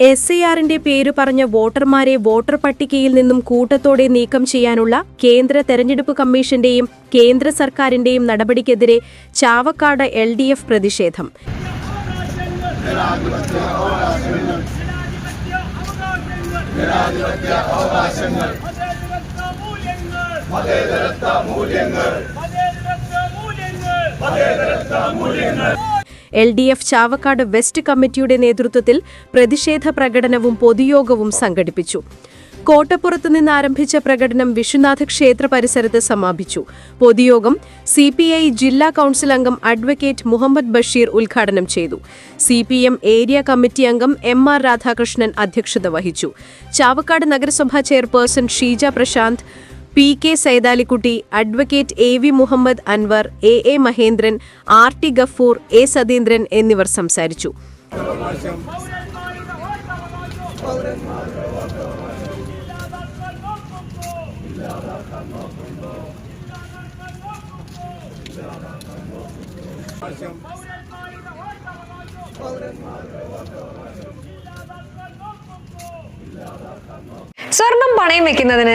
S I ആറിന്റെ പേരു പറഞ്ഞ വോട്ടർമാരെ വോട്ടർ പട്ടികയിൽ നിന്നും കൂട്ടത്തോടെ നീക്കം ചെയ്യാനുള്ള കേന്ദ്ര തെരഞ്ഞെടുപ്പ് കമ്മീഷന്റെയും കേന്ദ്ര സർക്കാരിന്റെയും നടപടിക്കെതിരെ ചാവക്കാട് എൽ ഡി എഫ് പ്രതിഷേധം. L D F Chavakkad west കമ്മിറ്റിയുടെ നേതൃത്വത്തിൽ പ്രതിഷേധ പ്രകടനവും പൊതുയോഗവും സംഘടിപ്പിച്ചു. കോട്ടപ്പുറത്ത് നിന്ന് ആരംഭിച്ച പ്രകടനം വിശ്വനാഥ ക്ഷേത്ര പരിസരത്ത് സമാപിച്ചു. പൊതുയോഗം സി പി ഐ ജില്ലാ കൌൺസിൽ അംഗം അഡ്വക്കേറ്റ് മുഹമ്മദ് ബഷീർ ഉദ്ഘാടനം ചെയ്തു. C P M area committee അംഗം എം ആർ രാധാകൃഷ്ണൻ അധ്യക്ഷത വഹിച്ചു. ചാവക്കാട് നഗരസഭാ chairperson Sheeja Prashanth P K Saithalikutty advocate A V Muhammad Anwar A A Mahendran R T Gafoor A Satheendran എന്നിവർ സംസാരിച്ചു. സ്വർണം പണയം വെക്കുന്നതിന്